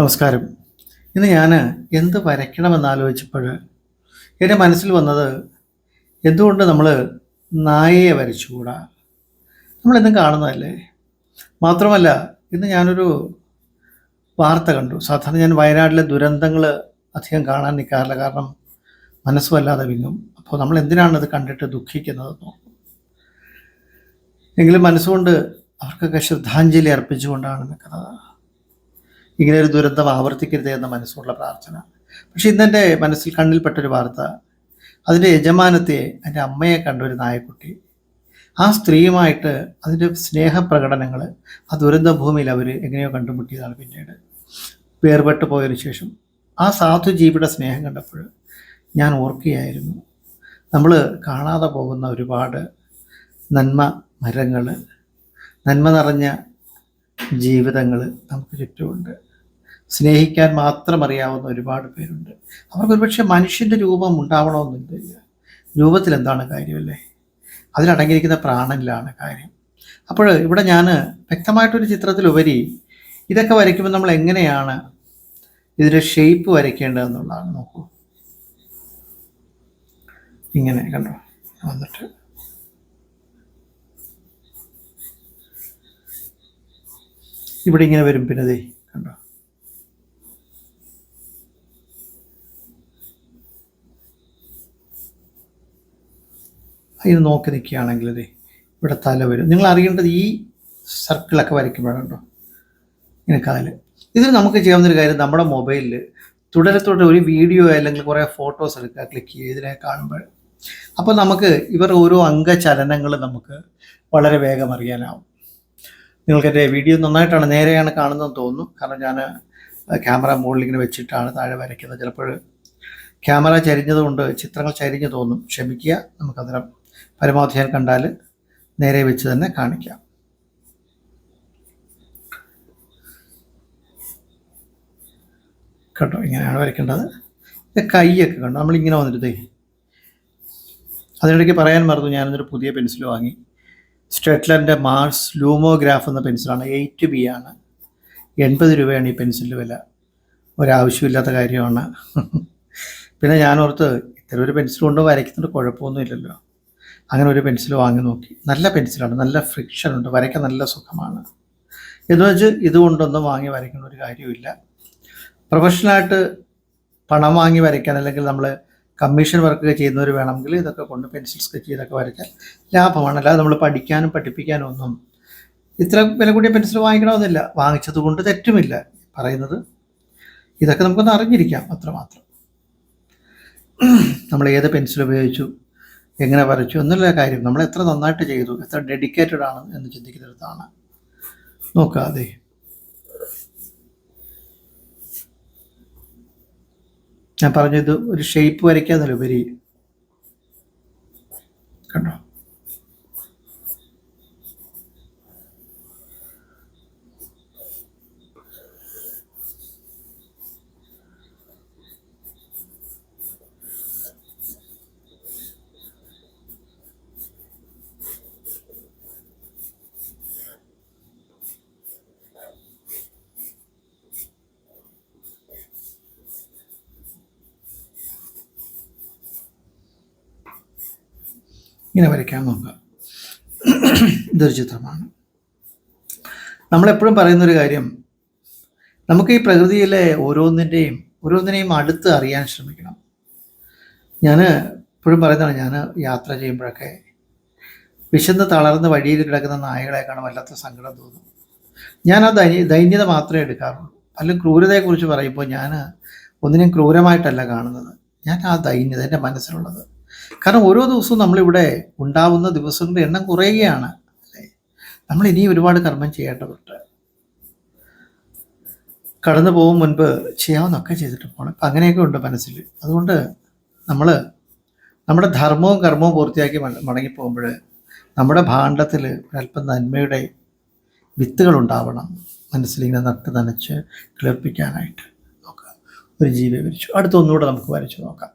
നമസ്കാരം. ഇന്ന് ഞാൻ എന്ത് വരയ്ക്കണമെന്ന് ആലോചിച്ചപ്പോൾ എന്റെ മനസ്സിൽ വന്നത് എന്തുകൊണ്ട് നമ്മൾ നായയെ വരച്ചുകൂടാ? നമ്മളെന്നും കാണുന്നതല്ലേ? മാത്രമല്ല ഇന്ന് ഞാനൊരു വാർത്ത കണ്ടു. സാധാരണ ഞാൻ വയനാട്ടിലെ ദുരന്തങ്ങൾ അധികം കാണാൻ നിൽക്കാറില്ല. കാരണം മനസ്സ് വല്ലാതെ വിങ്ങും. അപ്പോൾ നമ്മൾ എന്തിനാണ് ഇത് കണ്ടിട്ട് ദുഃഖിക്കുന്നതെന്നോ എങ്കിലും മനസ്സുകൊണ്ട് അവർക്കൊക്കെ ശ്രദ്ധാഞ്ജലി അർപ്പിച്ചുകൊണ്ടാണ് നിൽക്കുന്നത്. ഇങ്ങനെ ഒരു ദുരന്തം ആവർത്തിക്കരുത് എന്ന മനസ്സുള്ള പ്രാർത്ഥന. പക്ഷെ ഇന്നെന്റെ മനസ്സിൽ കണ്ണിൽപ്പെട്ടൊരു വാർത്ത. അതിന്റെ യജമാനത്തെ എന്റെ അമ്മയെ കണ്ട ഒരു നായക്കുട്ടി. ആ സ്ത്രീയുമായിട്ട് അതിന്റെ സ്നേഹപ്രകടനങ്ങൾ ആ ദുരന്ത ഭൂമിയിൽ അവർ എങ്ങനെയോ കണ്ടുമുട്ടിയതാണ് പിന്നീട്. വേർപെട്ട് പോയതിനു ശേഷം ആ സാധു ജീവിയുടെ സ്നേഹം കണ്ടപ്പോൾ ഞാൻ ഓർക്കുകയായിരുന്നു. നമ്മൾ കാണാതെ പോകുന്ന ഒരുപാട് നന്മ മരങ്ങൾ നന്മ നിറഞ്ഞ ജീവിതങ്ങൾ നമുക്ക് ചുറ്റുമുണ്ട്. സ്നേഹിക്കാൻ മാത്രം അറിയാവുന്ന ഒരുപാട് പേരുണ്ട്. അവർക്ക് ഒരുപക്ഷെ മനുഷ്യന്റെ രൂപം ഉണ്ടാവണമെന്നില്ല. രൂപത്തിൽ എന്താണ് കാര്യമല്ലേ? അതിലടങ്ങിയിരിക്കുന്ന പ്രാണനിലാണ് കാര്യം. അപ്പോൾ ഇവിടെ ഞാൻ വ്യക്തമായിട്ടൊരു ചിത്രത്തിലുപരി ഇതൊക്കെ വരയ്ക്കുമ്പോൾ നമ്മൾ എങ്ങനെയാണ് ഇതിന്റെ ഷേപ്പ് വരയ്ക്കേണ്ടതെന്നുള്ളതാണ് നോക്കൂ. ഇങ്ങനെ കണ്ടോ? വന്നിട്ട് ഇവിടെ ഇങ്ങനെ വരും. പിന്നെ ദേ കണ്ടോ? ഇത് നോക്കി നിൽക്കുകയാണെങ്കിൽ ദേ ഇവിടെ തല വരും. നിങ്ങൾ അറിയേണ്ടത് ഈ സർക്കിളൊക്കെ വരയ്ക്കുമ്പോഴുണ്ടോ ഇങ്ങനെ കാൽ. ഇതിൽ നമുക്ക് ചെയ്യാവുന്നൊരു കാര്യം നമ്മുടെ മൊബൈലിൽ തുടരെ തുടരെ ഒരു വീഡിയോ അല്ലെങ്കിൽ കുറേ ഫോട്ടോസ് എടുക്കുക ക്ലിക്ക് ചെയ്യുക ഇതിനെ കാണുമ്പോൾ. അപ്പോൾ നമുക്ക് ഇവർ ഓരോ അംഗചലനങ്ങൾ നമുക്ക് വളരെ വേഗം അറിയാനാവും. നിങ്ങൾക്ക് എന്റെ വീഡിയോ നന്നായിട്ടാണ് നേരെയാണ് കാണുന്നതെന്ന് തോന്നുന്നു. കാരണം ഞാൻ ക്യാമറ മുകളിൽ ഇങ്ങനെ വെച്ചിട്ടാണ് താഴെ വരയ്ക്കുന്നത്. ചിലപ്പോൾ ക്യാമറ ചരിഞ്ഞതുകൊണ്ട് ചിത്രങ്ങൾ ചരിഞ്ഞു തോന്നും. ക്ഷമിക്കുക. നമുക്കന്നേരം പരമാവധി ഞാൻ കണ്ടാൽ നേരെ വെച്ച് തന്നെ കാണിക്കാം. കേട്ടോ ഇങ്ങനെയാണ് വരയ്ക്കേണ്ടത്. ഇത് കൈയൊക്കെ കണ്ടു? നമ്മളിങ്ങനെ വന്നിട്ട് അതിനിടയ്ക്ക് പറയാൻ മറന്നു. ഞാനൊരു പുതിയ പെൻസിൽ വാങ്ങി. സ്റ്റെറ്റ്ലറിന്റെ മാർസ് ലൂമോഗ്രാഫ് എന്ന പെൻസിലാണ് എയ്റ്റ് ബി ആണ്. എൺപത് രൂപയാണ് ഈ പെൻസിലിന്റെ വില. ഒരാവശ്യമില്ലാത്ത കാര്യമാണ്. പിന്നെ ഞാൻ ഓർത്ത് ഇത്തരം ഒരു പെൻസിൽ കൊണ്ട് വരയ്ക്കുന്നത് കുഴപ്പമൊന്നുമില്ലല്ലോ. അങ്ങനെ ഒരു പെൻസിൽ വാങ്ങി നോക്കി. നല്ല പെൻസിലാണ് നല്ല ഫ്രിക്ഷൻ ഉണ്ട്. വരയ്ക്കാൻ നല്ല സുഖമാണ്. എന്ന് വെച്ച് ഇതുകൊണ്ടൊന്നും വാങ്ങി വരയ്ക്കുന്ന ഒരു കാര്യമില്ല. പ്രൊഫഷണലായിട്ട് പണം വാങ്ങി വരയ്ക്കാൻ അല്ലെങ്കിൽ നമ്മൾ കമ്മീഷൻ വർക്ക് ചെയ്യുന്നവർ വേണമെങ്കിൽ ഇതൊക്കെ കൊണ്ട് പെൻസിൽ സ്കെച്ച് ചെയ്തൊക്കെ വരയ്ക്കാൻ ലാഭമാണ്. അല്ലാതെ നമ്മൾ പഠിക്കാനും പഠിപ്പിക്കാനും ഒന്നും ഇത്ര വില കൂടിയ പെൻസിൽ വാങ്ങിക്കണമെന്നില്ല. വാങ്ങിച്ചത് കൊണ്ട് തെറ്റുമില്ല. പറയുന്നത് ഇതൊക്കെ നമുക്കൊന്ന് അറിഞ്ഞിരിക്കാം അത്രമാത്രം. നമ്മൾ ഏത് പെൻസിൽ ഉപയോഗിച്ചു എങ്ങനെ വരച്ചു എന്നുള്ള കാര്യം നമ്മൾ എത്ര നന്നായിട്ട് ചെയ്തു എത്ര ഡെഡിക്കേറ്റഡ് ആണ് എന്ന് ചിന്തിക്കുന്നിടത്താണ് നോക്കാതെ. ഞാൻ പറഞ്ഞത് ഒരു ഷേപ്പ് വരയ്ക്കാന്നല്ലോ കണ്ടോ ഇങ്ങനെ വരയ്ക്കാൻ നോക്കുക. ഇതൊരു ചിത്രമാണ്. നമ്മളെപ്പോഴും പറയുന്നൊരു കാര്യം നമുക്ക് ഈ പ്രകൃതിയിലെ ഓരോന്നിന്റെയും ഓരോന്നിനെയും അടുത്ത് അറിയാൻ ശ്രമിക്കണം. ഞാൻ എപ്പോഴും പറയുന്നതാണ് ഞാൻ യാത്ര ചെയ്യുമ്പോഴൊക്കെ വിശന്ന് തളർന്ന് വഴിയിൽ കിടക്കുന്ന നായകളെ കാണാൻ വല്ലാത്ത സങ്കടം തോന്നും. ഞാൻ ആ ദൈ ദൈന്യത മാത്രമേ എടുക്കാറുള്ളൂ. അല്ലെങ്കിൽ ക്രൂരതയെക്കുറിച്ച് പറയുമ്പോൾ ഞാൻ ഒന്നിനെയും ക്രൂരമായിട്ടല്ല കാണുന്നത്. ഞാൻ ആ ദൈന്യത എന്റെ മനസ്സിലുള്ളത്. കാരണം ഓരോ ദിവസവും നമ്മളിവിടെ ഉണ്ടാവുന്ന ദിവസങ്ങളുടെ എണ്ണം കുറയുകയാണ് അല്ലേ? നമ്മൾ ഇനിയും ഒരുപാട് കർമ്മം ചെയ്യേണ്ടതുണ്ട്. കടന്നു പോകും മുൻപ് ചെയ്യാവുന്നൊക്കെ ചെയ്തിട്ട് പോകണം അങ്ങനെയൊക്കെ ഉണ്ട് മനസ്സിൽ. അതുകൊണ്ട് നമ്മൾ നമ്മുടെ ധർമ്മവും കർമ്മവും പൂർത്തിയാക്കി മട- മടങ്ങിപ്പോകുമ്പോൾ നമ്മുടെ ഭാണ്ഡത്തിൽ ഒരല്പം നന്മയുടെ വിത്തുകൾ ഉണ്ടാവണം. മനസ്സിലിങ്ങനെ നട്ട് നനച്ച് കിളിർപ്പിക്കാനായിട്ട്. നോക്കുക ഒരു ജീവി വരച്ചു. അടുത്ത ഒന്നുകൂടെ നമുക്ക് വരച്ചു നോക്കാം.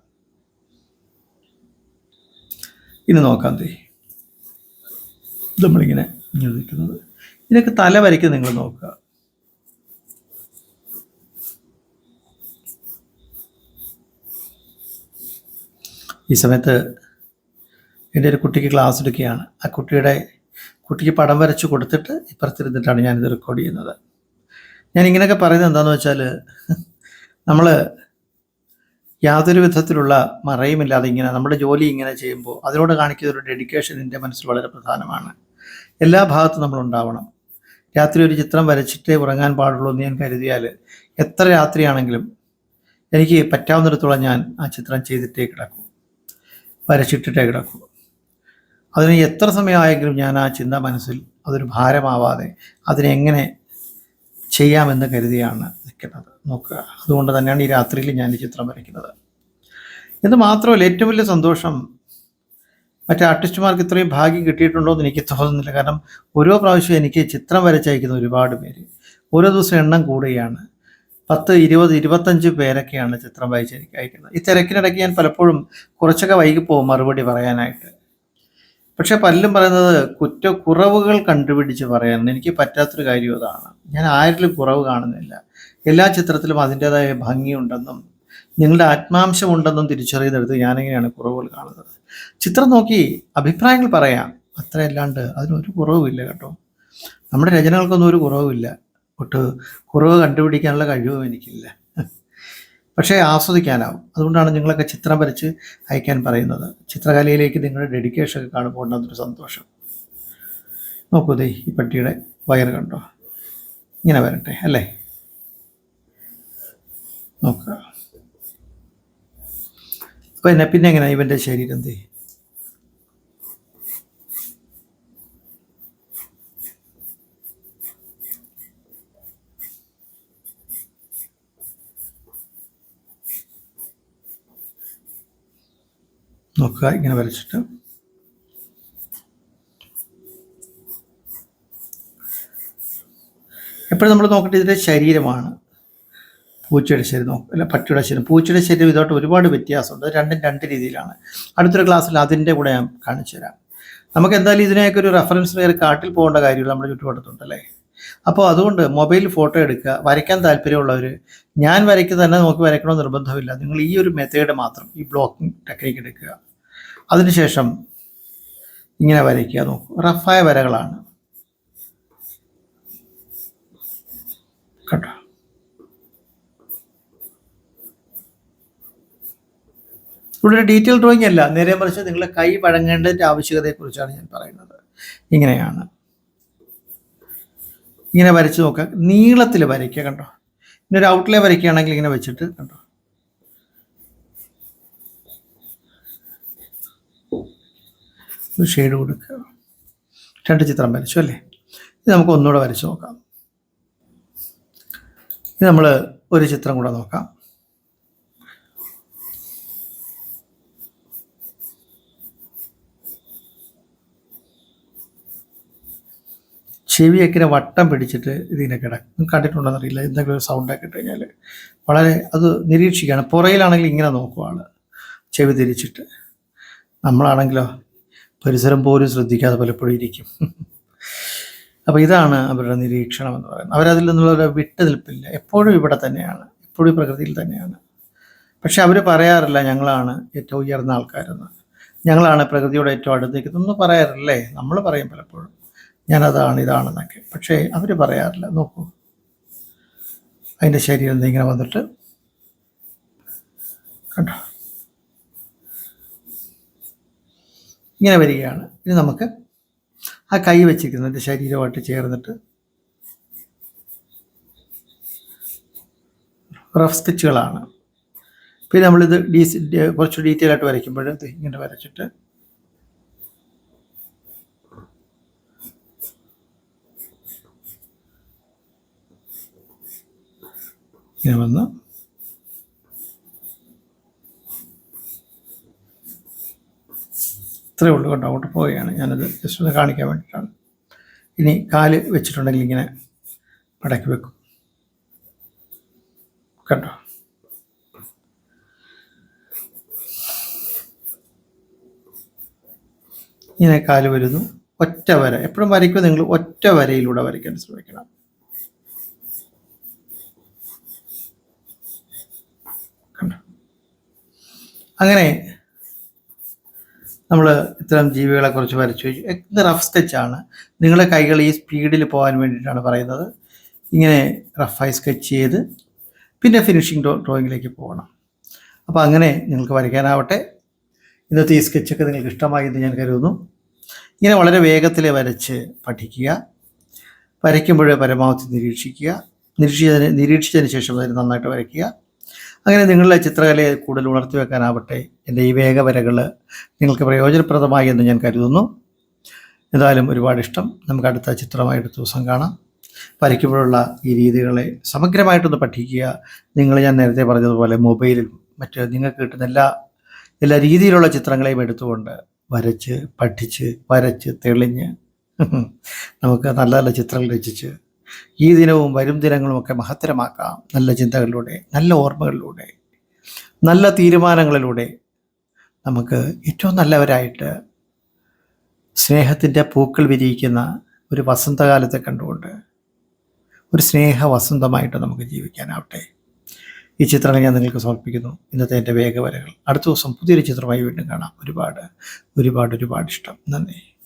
ഇനി നോക്കാൻ തീ നമ്മളിങ്ങനെ ഇങ്ങനെ നിൽക്കുന്നത്. ഇതിനൊക്കെ തല വരയ്ക്ക് നിങ്ങൾ നോക്കുക. ഈ സമയത്ത് എന്റെ ഒരു കുട്ടിക്ക് ക്ലാസ് എടുക്കുകയാണ്. ആ കുട്ടിയുടെ കുട്ടിക്ക് പടം വരച്ച് കൊടുത്തിട്ട് ഇപ്പുറത്തിരുന്നിട്ടാണ് ഞാനിത് റെക്കോർഡ് ചെയ്യുന്നത്. ഞാൻ ഇങ്ങനെയൊക്കെ പറയുന്നത് എന്താണെന്ന് വെച്ചാൽ നമ്മൾ യാതൊരു വിധത്തിലുള്ള മറയുമില്ലാതെ ഇങ്ങനെ നമ്മുടെ ജോലി ഇങ്ങനെ ചെയ്യുമ്പോൾ അതിനോട് കാണിക്കുന്ന ഒരു ഡെഡിക്കേഷൻ എന്റെ മനസ്സിൽ വളരെ പ്രധാനമാണ്. എല്ലാ ഭാഗത്തും നമ്മൾ ഉണ്ടാവണം. രാത്രി ഒരു ചിത്രം വരച്ചിട്ടേ ഉറങ്ങാൻ പാടുള്ളൂ എന്ന് ഞാൻ കരുതിയാൽ എത്ര രാത്രിയാണെങ്കിലും എനിക്ക് പറ്റാവുന്നിടത്തോളം ഞാൻ ആ ചിത്രം ചെയ്തിട്ടേ കിടക്കൂ. വരച്ചിട്ടിട്ടേ കിടക്കൂ. അതിന് എത്ര സമയമായെങ്കിലും ഞാൻ ആ ചിന്ത മനസ്സിൽ അതൊരു ഭാരമാവാതെ അതിനെങ്ങനെ ചെയ്യാമെന്ന് കരുതിയാണ് നിൽക്കുന്നത് നോക്കുക. അതുകൊണ്ട് തന്നെയാണ് ഈ രാത്രിയിൽ ഞാൻ ഈ ചിത്രം വരയ്ക്കുന്നത്. ഇത് മാത്രമല്ല ഏറ്റവും വലിയ സന്തോഷം മറ്റേ ആർട്ടിസ്റ്റുമാർക്ക് ഇത്രയും ഭാഗ്യം കിട്ടിയിട്ടുണ്ടോ എന്ന് എനിക്ക് തോന്നുന്നില്ല. കാരണം ഓരോ പ്രാവശ്യം എനിക്ക് ചിത്രം വരച്ചയക്കുന്ന ഒരുപാട് പേര് ഓരോ ദിവസം എണ്ണം കൂടുകയാണ്. പത്ത് ഇരുപത് ഇരുപത്തഞ്ച് പേരൊക്കെയാണ് ചിത്രം വായിച്ച് എനിക്ക് അയക്കുന്നത് ഈ തിരക്കിനിടയ്ക്ക് ഞാൻ പലപ്പോഴും കുറച്ചൊക്കെ വൈകി പോകും മറുപടി പറയാനായിട്ട്. പക്ഷെ പലരും പറയുന്നത് കുറ്റക്കുറവുകൾ കണ്ടുപിടിച്ച് പറയാൻ എനിക്ക് പറ്റാത്തൊരു കാര്യം അതാണ്. ഞാൻ ആരിലും കുറവ് കാണുന്നില്ല. എല്ലാ ചിത്രത്തിലും അതിന്റെതായ ഭംഗിയുണ്ടെന്നും നിങ്ങളുടെ ആത്മാംശമുണ്ടെന്നും തിരിച്ചറിയുന്നിടത്ത് ഞാനെങ്ങനെയാണ് കുറവുകൾ കാണുന്നത്. ചിത്രം നോക്കി അഭിപ്രായങ്ങൾ പറയാം. അത്രയല്ലാണ്ട് അതിനൊരു കുറവുമില്ല കേട്ടോ. നമ്മുടെ രചനകൾക്കൊന്നും ഒരു കുറവുമില്ല. ഒട്ട് കുറവ് കണ്ടുപിടിക്കാനുള്ള കഴിവും എനിക്കില്ല. പക്ഷേ ആസ്വദിക്കാനാവും. അതുകൊണ്ടാണ് നിങ്ങളൊക്കെ ചിത്രം വരച്ച് അയക്കാൻ പറയുന്നത്. ചിത്രകലയിലേക്ക് നിങ്ങളുടെ ഡെഡിക്കേഷൻ ഒക്കെ കാണുമ്പോൾ ഉണ്ടെന്നൊരു സന്തോഷം. നോക്കൂ ദേ ഈ പട്ടിയുടെ വയറ് കണ്ടോ? ഇങ്ങനെ വരട്ടെ അല്ലേ? നോക്കുക അപ്പോൾ എന്നെ പിന്നെ എങ്ങനെ ഇവന്റെ ശരീരം എന്ത് നോക്കുക ഇങ്ങനെ വരച്ചിട്ട്. എപ്പോഴും നമ്മൾ നോക്കേണ്ടത് ഇതിന്റെ ശരീരമാണ്. പൂച്ചയുടെ ശരീരം നോക്കും അല്ല പട്ടിയുടെ ശരീരം. പൂച്ചയുടെ ശരീരം ഇതോട്ട് ഒരുപാട് വ്യത്യാസമുണ്ട്. രണ്ടും രണ്ട് രീതിയിലാണ്. അടുത്തൊരു ക്ലാസ്സിൽ അതിന്റെ കൂടെ ഞാൻ കാണിച്ചു തരാം. നമുക്ക് എന്തായാലും ഇതിനെയൊക്കെ ഒരു റെഫറൻസ് വേറെ കാട്ടിൽ പോകേണ്ട കാര്യമില്ല നമ്മുടെ ചുറ്റുപാടത്തുണ്ടല്ലേ അപ്പോൾ അതുകൊണ്ട് മൊബൈൽ ഫോട്ടോ എടുക്കുക വരയ്ക്കാൻ താല്പര്യമുള്ളവർ ഞാൻ വരയ്ക്കുന്നത് തന്നെ നമുക്ക് വരയ്ക്കണമെന്ന് നിർബന്ധമില്ല. നിങ്ങൾ ഈ ഒരു മെത്തേഡ് മാത്രം ഈ ബ്ലോക്കിംഗ് ടെക്നിക്ക് എടുക്കുക. അതിനുശേഷം ഇങ്ങനെ വരയ്ക്കുക നോക്കും. റഫായ വരകളാണ് കേട്ടോ ഇവിടെ ഡീറ്റെയിൽ ഡ്രോയിങ് അല്ല. നേരെ മറിച്ച് നിങ്ങളെ കൈ വഴങ്ങേണ്ടതിന്റെ ആവശ്യകതയെക്കുറിച്ചാണ് ഞാൻ പറയുന്നത്. ഇങ്ങനെയാണ്. ഇങ്ങനെ വരച്ച് നോക്കുക. നീളത്തിൽ വരയ്ക്കുക കണ്ടോ? ഇനി ഒരു ഔട്ട്ലേ വരയ്ക്കുകയാണെങ്കിൽ ഇങ്ങനെ വെച്ചിട്ട് കണ്ടോ? ഷെയ്ഡ് കൊടുക്കുക. രണ്ട് ചിത്രം വരച്ചു അല്ലേ? ഇത് നമുക്ക് ഒന്നുകൂടെ വരച്ച് നോക്കാം. ഇത് നമ്മൾ ഒരു ചിത്രം കൂടെ നോക്കാം. ചെവിയൊക്കെ ഇങ്ങനെ വട്ടം പിടിച്ചിട്ട് ഇതിങ്ങനെ കിടക്കും. കണ്ടിട്ടുണ്ടോന്ന് അറിയില്ല എന്തെങ്കിലും ഒരു സൗണ്ട് ആക്കി കഴിഞ്ഞാൽ വളരെ അത് നിരീക്ഷിക്കുകയാണ്. പുറയിലാണെങ്കിൽ ഇങ്ങനെ നോക്കുവാണ് ചെവി തിരിച്ചിട്ട്. നമ്മളാണെങ്കിലോ പരിസരം പോലും ശ്രദ്ധിക്കാതെ പലപ്പോഴും ഇരിക്കും. അപ്പോൾ ഇതാണ് അവരുടെ നിരീക്ഷണം എന്ന് പറയുന്നത്. അവരതിൽ നിന്നുള്ള വിട്ടു നിൽപ്പില്ല എപ്പോഴും ഇവിടെ തന്നെയാണ്. എപ്പോഴും പ്രകൃതിയിൽ തന്നെയാണ്. പക്ഷെ അവർ പറയാറില്ല ഞങ്ങളാണ് ഏറ്റവും ഉയർന്ന ആൾക്കാരെന്ന്. ഞങ്ങളാണ് പ്രകൃതിയോട് ഏറ്റവും അടുത്തേക്ക്. ഇതൊന്നും പറയാറില്ലേ? നമ്മൾ പറയും പലപ്പോഴും. ഞാനതാണ് ഇതാണെന്നൊക്കെ. പക്ഷേ അവർ പറയാറില്ല. നോക്കൂ. അതിന്റെ ശരീരം ഇങ്ങനെ വന്നിട്ട് കണ്ടോ? ഇങ്ങനെ വരികയാണ്. ഇനി നമുക്ക് ആ കൈ വെച്ചിരിക്കുന്നതിന്റെ ശരീരമായിട്ട് ചേർന്നിട്ട് റഫ് സ്കെച്ചുകളാണ് പിന്നെ നമ്മളിത് ഡീ കുറച്ച് ഡീറ്റെയിൽ ആയിട്ട് വരയ്ക്കുമ്പോൾ ഇങ്ങനെ വരച്ചിട്ട് ഇങ്ങനെ വന്ന് ഇത്രയേ ഉള്ളൂ കേട്ടോ. അങ്ങോട്ട് പോവുകയാണ്. ഞാനത് ജസ്റ്റ് ഒന്ന് കാണിക്കാൻ വേണ്ടിയിട്ടാണ്. ഇനി കാൽ വെച്ചിട്ടുണ്ടെങ്കിൽ ഇങ്ങനെ മടക്കി വെക്കും. കണ്ടോ? ഇങ്ങനെ കാൽ വരുന്നു. ഒറ്റ വര. എപ്പോഴും വരയ്ക്കുമ്പോൾ നിങ്ങൾ ഒറ്റ വരയിലൂടെ വരയ്ക്കാൻ ശ്രമിക്കണം കണ്ടോ അങ്ങനെ നമ്മൾ ഇത്തരം ജീവികളെ ജീവികളെക്കുറിച്ച് വരച്ചു ഇത് റഫ് സ്കെച്ചാണ് നിങ്ങളുടെ കൈകൾ ഈ സ്പീഡിൽ പോകാൻ വേണ്ടിയിട്ടാണ് പറയുന്നത്. ഇങ്ങനെ റഫായി സ്കെച്ച് ചെയ്ത് പിന്നെ ഫിനിഷിംഗ് ഡ്രോ ഡ്രോയിങ്ങിലേക്ക് പോകണം. അപ്പോൾ അങ്ങനെ നിങ്ങൾക്ക് വരയ്ക്കാനാവട്ടെ. ഇന്നത്തെ ഈ സ്കെച്ചൊക്കെ നിങ്ങൾക്ക് ഇഷ്ടമായി എന്ന് ഞാൻ കരുതുന്നു. ഇങ്ങനെ വളരെ വേഗത്തിൽ വരച്ച് പഠിക്കുക. വരയ്ക്കുമ്പോഴേ പരമാവധി നിരീക്ഷിക്കുക. നിരീക്ഷിച്ചതിന് നിരീക്ഷിച്ചതിന് ശേഷം അതിന് നന്നായിട്ട് വരയ്ക്കുക. അങ്ങനെ നിങ്ങളുടെ ചിത്രകലയെ കൂടുതൽ ഉണർത്തി വെക്കാനാവട്ടെ എന്റെ ഈ വേഗവരകൾ നിങ്ങൾക്ക് പ്രയോജനപ്രദമായി എന്ന് ഞാൻ കരുതുന്നു. എന്തായാലും ഒരുപാട് ഇഷ്ടം. നമുക്ക് അടുത്ത ചിത്രമായി അടുത്ത ദിവസം കാണാം. വരയ്ക്കുമ്പോഴുള്ള ഈ രീതികളെ സമഗ്രമായിട്ടൊന്ന് പഠിക്കുക. നിങ്ങൾ ഞാൻ നേരത്തെ പറഞ്ഞതുപോലെ മൊബൈലിൽ മറ്റ് നിങ്ങൾക്ക് കിട്ടുന്ന എല്ലാ എല്ലാ രീതിയിലുള്ള ചിത്രങ്ങളെയും എടുത്തുകൊണ്ട് വരച്ച് പഠിച്ച് വരച്ച് തെളിഞ്ഞ് നമുക്ക് നല്ല നല്ല ചിത്രങ്ങൾ രചിച്ച് ഈ ദിനവും വരും ദിനങ്ങളുമൊക്കെ മഹത്തരമാക്കാം. നല്ല ചിന്തകളിലൂടെ നല്ല ഓർമ്മകളിലൂടെ നല്ല തീരുമാനങ്ങളിലൂടെ നമുക്ക് ഏറ്റവും നല്ലവരായിട്ട് സ്നേഹത്തിന്റെ പൂക്കൾ വിരിയിക്കുന്ന ഒരു വസന്തകാലത്തെ കണ്ടുകൊണ്ട് ഒരു സ്നേഹ വസന്തമായിട്ട് നമുക്ക് ജീവിക്കാനാവട്ടെ. ഈ ചിത്രങ്ങൾ ഞാൻ നിങ്ങൾക്ക് സമർപ്പിക്കുന്നു. ഇന്നത്തെ എന്റെ വേഗവരകൾ. അടുത്ത ദിവസം പുതിയൊരു ചിത്രമായി വീണ്ടും കാണാം. ഒരുപാട് ഒരുപാട് ഒരുപാട് ഇഷ്ടം. നന്ദി.